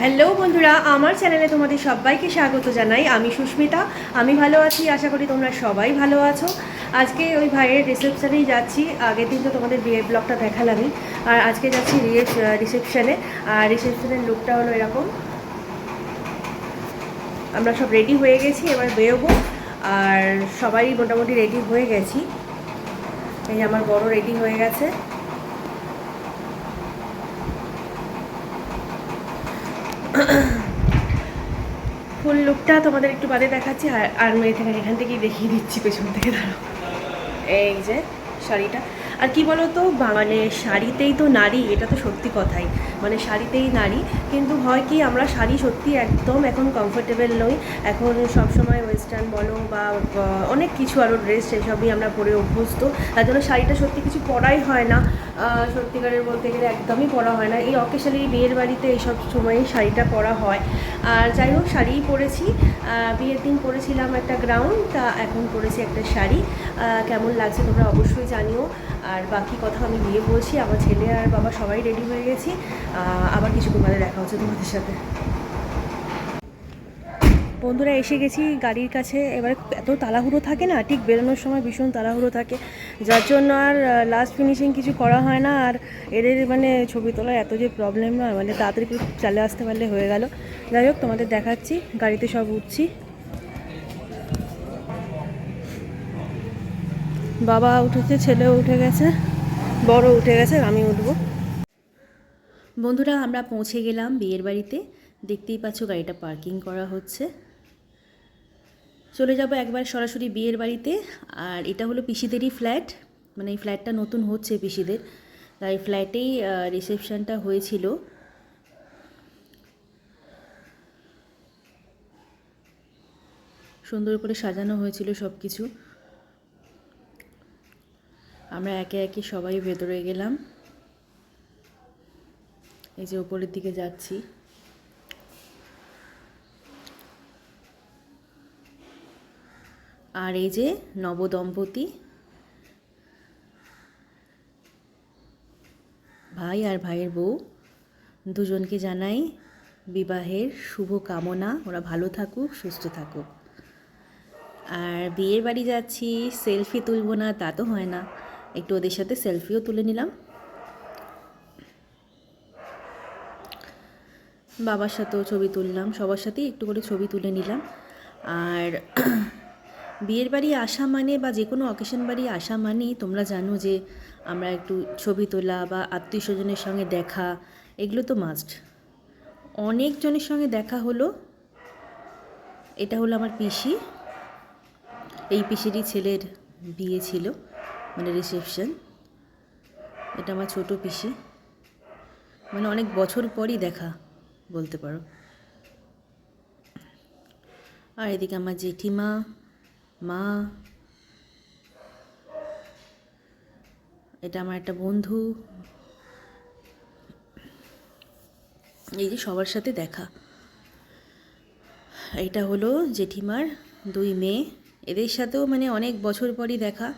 Hello বন্ধুরা, আমার চ্যানেলে তোমাদের সবাইকে স্বাগত জানাই। আমি সুস্মিতা, আমি ভালো আছি, আশা করি তোমরা সবাই ভালো আছো। আজকে ওই ভাইয়ের রিসেপশনেই যাচ্ছি। আগের দিন তো তোমাদের বিয়ের ব্লগটা দেখালামই। আর আজকে যাচ্ছি রিসেপশনে আর রিসেপশনের লুকটা হলো এরকম। আমরা সব রেডি হয়ে গেছি, এবার বেরোবো। আর সবাই মোটামুটি রেডি হয়ে গেছি। এই আমার বড় রেডি হয়ে গেছে। লুকটা তোমাদের একটু বাদে দেখাচ্ছি, আর আর থেকে এখান থেকেই দেখিয়ে দিচ্ছি, পেছন থেকে দাঁড়াও। এই যে শাড়িটা আর কি বলো তো মানে শাড়িতেই তো নারী, এটা তো সত্যি কথাই। মানে শাড়িতেই নারী, কিন্তু হয় কি আমরা শাড়ি সত্যি একদম এখন কমফোর্টেবল নই। এখন সবসময় ওয়েস্টার্ন বলো বা অনেক কিছু আরও ড্রেস সেসবই আমরা পরে অভ্যস্ত। তার জন্য শাড়িটা সত্যি কিছু পরাই হয় না। সত্যিকারের বলতে গেলে একদমই পরা হয় না। এই অকেশালি বিয়ের বাড়িতে এইসব সময়ই শাড়িটা পরা হয়। আর যাই হোক, শাড়িই পরেছি। বিয়ের দিন পরেছিলাম একটা গ্রাউন্ড তা এখন পরেছি একটা শাড়ি। কেমন লাগছে তোমরা অবশ্যই জানিও। আর বাকি কথা আমি বিয়ে বলছি, আমার ছেলে আর বাবা সবাই রেডি হয়ে গেছি। আবার কিছুক্ষণ বাদে দেখা হচ্ছে তোমাদের সাথে। বন্ধুরা, এসে গেছি গাড়ির কাছে। এবার এত তাড়াহুড়ো থাকে না, ঠিক বেরোনোর সময় ভীষণ তাড়াহুড়ো থাকে। যার জন্য আর লাস্ট ফিনিশিং কিছু করা হয় না। আর এদের মানে ছবি তোলার এত যে প্রবলেম না মানে তাড়াতাড়ি চলে আসতে পারলে হয়ে গেল। যাই হোক, তোমাদের দেখাচ্ছি, গাড়িতে সব উঠছি। বাবা উঠেছে, ছেলেও উঠে গেছে বড় উঠে গেছে আমি উঠবো। বন্ধুরা, আমরা পৌঁছে গেলাম বিয়ের বাড়িতে। দেখতেই পাচ্ছ গাড়িটা পার্কিং করা হচ্ছে। চলে যাব একবার সরাসরি বিয়ের বাড়িতে। আর এটা হলো পিসিদেরই ফ্ল্যাট। মানে এই ফ্ল্যাটটা নতুন হচ্ছে পিসিদের। তাই ফ্ল্যাটেই রিসেপশনটা হয়েছিল। সুন্দর করে সাজানো হয়েছিল সব কিছু আমরা একে একে সবাই ভেতরে গেলাম। এই যে ওপরের দিকে যাচ্ছি। আর এই যে নবদম্পতি। ভাই আর ভাইয়ের বউ, দুজনকে জানাই বিবাহের শুভ কামনা। ওরা ভালো থাকুক, সুস্থ থাকুক। আর বিয়ের বাড়ি যাচ্ছি, সেলফি তুলবো না, তা তো হয় না। একটু ওদের সাথে সেলফিও তুলে নিলাম। বাবার সাথেও ছবি তুললাম, সবার সাথেই একটু করে ছবি তুলে নিলাম। আর বিয়ের বাড়ি আসা মানে বা যে কোনো অকেশন বাড়ি আসা মানেই তোমরা জানো যে আমরা একটু ছবি তোলা বা আত্মীয় স্বজনের সঙ্গে দেখা, এগুলো তো মাস্ট অনেকজনের সঙ্গে দেখা হলো, এটা হলো আমার পিসি। এই পিসিরই ছেলের বিয়ে ছিল। মানে রিসেপশন এটা আমার ছোট পিসি। মানে অনেক বছর পরই দেখা, বলতে পারো। আর এদিকে আমার জেঠিমা, মা। এটা আমার একটা বন্ধু। এই যে সবার সাথে দেখা। এটা হলো জেঠিমার দুই মেয়ে। এদের সাথেও মানে অনেক বছর পরই দেখা।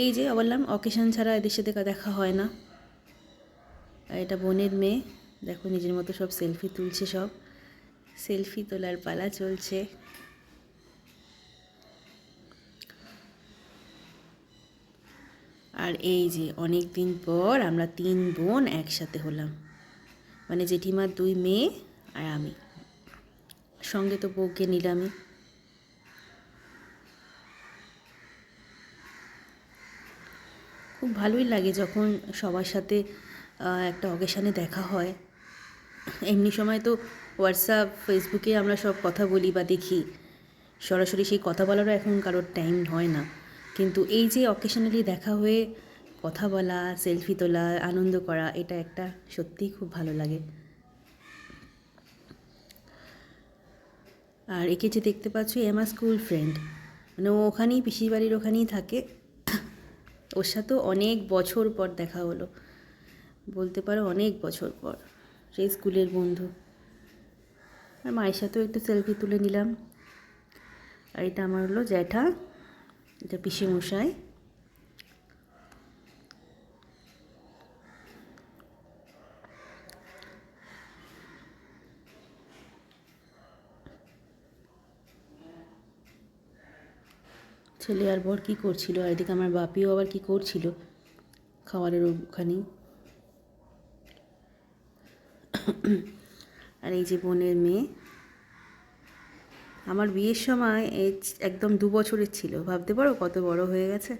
এই যে বললাম অকেশন ছাড়া এদের সাথে দেখা হয় না। আর এটা বোনের মেয়ে। দেখো, নিজের মতো সব সেলফি তুলছে সব। সেলফি তোলার পালা চলছে। আর এই যে অনেক দিন পর আমরা তিন বোন একসাথে হলাম। মানে জেঠিমার দুই মেয়ে আর আমি। সঙ্গে তো বউকে নিলামই। খুব ভালোই লাগে যখন সবার সাথে একটা অকেশানে দেখা হয়। এমনি সময় তো হোয়াটসঅ্যাপ ফেসবুকে আমরা সব কথা বলি বা দেখি। সরাসরি সেই কথা বলারও এখন কারোর টাইম হয় না। কিন্তু এই যে অকেশনালি দেখা হয়ে কথা বলা সেলফি তোলা, আনন্দ করা, এটা একটা সত্যিই খুব ভালো লাগে। আর একে যে দেখতে পাচ্ছ, এ আমার স্কুল ফ্রেন্ড মানে ও ওখানেই, পিসির বাড়ির ওখানেই থাকে। ওর সাথেও অনেক বছর পর দেখা হলো। বলতে পারো অনেক বছর পর। সেই স্কুলের বন্ধু। আর মায়ের সাথেও একটু সেলফি তুলে নিলাম। আর এটা আমার হলো জ্যাঠা। এটা পিসি ছেলে আর বর কী করছিল? আর এদিকে আমার বাপিও আবার কী করছিল? খাবারের ওখানেই আর এই যে বোনের মেয়ে। আমার বিয়ের সময় এই একদম দু বছরের ছিল। ভাবতে পারো কত বড় হয়ে গেছে?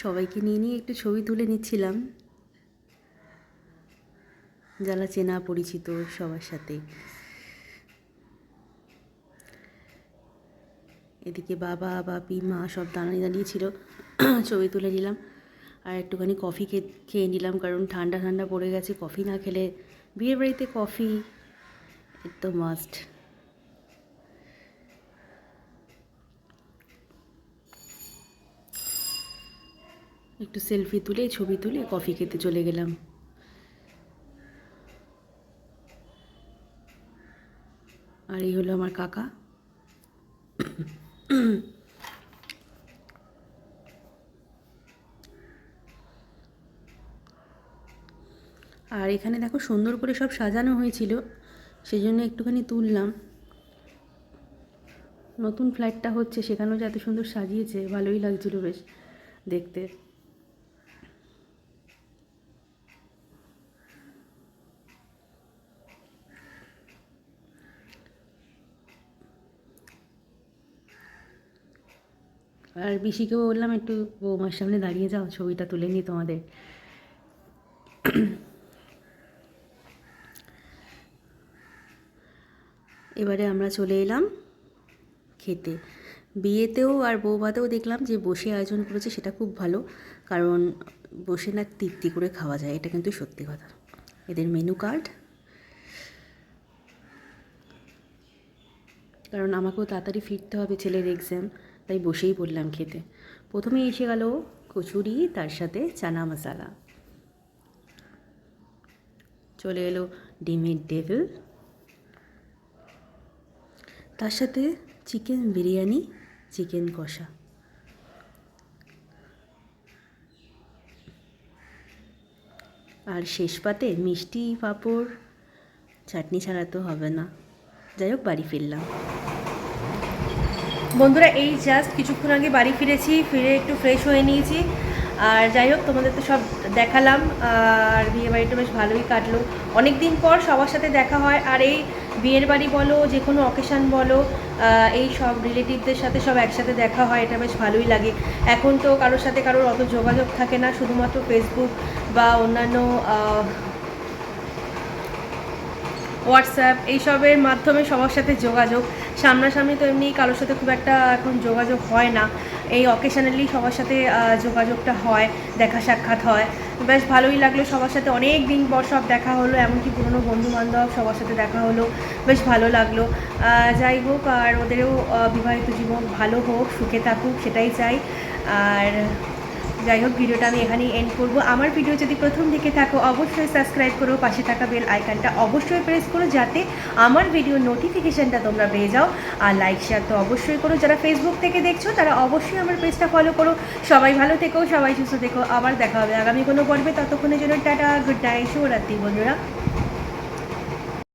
সবাইকে নিয়ে নিয়ে একটু ছবি তুলে নিচ্ছিলাম। যারা চেনা পরিচিত সবার সাথে। এদিকে বাবা, বাপি, মা সব দাঁড়িয়ে দাঁড়িয়েছিল ছবি তুলে নিলাম। আর একটুখানি কফি খেয়ে নিলাম কারণ ঠান্ডা ঠান্ডা পড়ে গেছে। কফি না খেলে বিয়ের বাড়িতে কফি তো মাস্ট একটু সেলফি তুলে, ছবি তুলে কফি খেতে চলে গেলাম। আর এই হলো আমার কাকা। আর এখানে দেখো সুন্দর করে সব সাজানো হয়েছিল সেই জন্য একটুখানি তুললাম। নতুন ফ্ল্যাটটা হচ্ছে, সেখানেও যে এত সুন্দর সাজিয়েছে, ভালোই লাগছিল বেশ দেখতে। আর বিশিকেও বললাম একটু বৌমার সামনে দাঁড়িয়ে যাও, ছবিটা তুলে নিই তোমাদের। এবারে আমরা চলে এলাম খেতে। বিয়েতেও আর বৌভাতেও দেখলাম যে বসে আয়োজন করেছে সেটা খুব ভালো, কারণ বসে না তৃপ্তি করে খাওয়া যায়, এটা কিন্তু সত্যি কথা। এদের মেনু কার্ড কারণ আমাকেও তাড়াতাড়ি ফিরতে হবে ছেলের এক্সাম তাই বসেই পড়লাম খেতে। প্রথমে এসে গেল কচুরি, তার সাথে চানা মশালা। চলে এলো ডিমের ডেভিল তার সাথে চিকেন বিরিয়ানি চিকেন কষা। আর শেষ পাতে মিষ্টি পাঁপড়, চাটনি ছাড়া তো হবে না। যাই হোক, বাড়ি ফিরলাম। বন্ধুরা, এই জাস্ট কিছুক্ষণ আগে বাড়ি ফিরেছি, ফিরে একটু ফ্রেশ হয়ে নিয়েছি। আর যাই হোক, তোমাদের তো সব দেখালাম। আর বিয়ে বাড়িটা বেশ ভালোই কাটলো। অনেক দিন পর সবার সাথে দেখা হয়। আর এই বিয়ের বাড়ি বলো, যে কোনো অকেশান বলো এই সব রিলেটিভদের সাথে সব একসাথে দেখা হয়। এটা বেশ ভালোই লাগে। এখন তো কারোর সাথে কারোর অত যোগাযোগ থাকে না। শুধুমাত্র ফেসবুক বা অন্যান্য হোয়াটসঅ্যাপ এইসবের মাধ্যমে সবার সাথে যোগাযোগ। সামনাসামনি তো এমনি কারোর সাথে খুব একটা এখন যোগাযোগ হয় না। এই অকেশনালি সবার সাথে যোগাযোগটা হয়, দেখা সাক্ষাৎ হয়। বেশ ভালোই লাগল সবার সাথে। অনেক দিন পর সব দেখা হলো, এমনকি পুরনো বন্ধু বান্ধব সবার সাথে দেখা হলো। বেশ ভালো লাগল। যাই হোক, আর ওদেরও বিবাহিত জীবন ভালো হোক, সুখে থাকুক, সেটাই চাই। আর যাই হোক, ভিডিওটা আমি এখানেই এন্ড করব। আমার ভিডিও যদি প্রথম দিকে থাকো, অবশ্যই সাবস্ক্রাইব করো, পাশে থাকা বেল আইকনটা অবশ্যই প্রেস করো, যাতে আমার ভিডিও নোটিফিকেশানটা তোমরা পেয়ে যাও। আর লাইক শেয়ার তো অবশ্যই করো। যারা ফেসবুক থেকে দেখছ, তারা অবশ্যই আমার পেজটা ফলো করো। সবাই ভালো থেকো, সবাই সুস্থ থেকো। আবার দেখা হবে আগামী কোনো পর্বে। ততক্ষণের জন্য টাটা গুড নাইট শুভরাত্রি বন্ধুরা।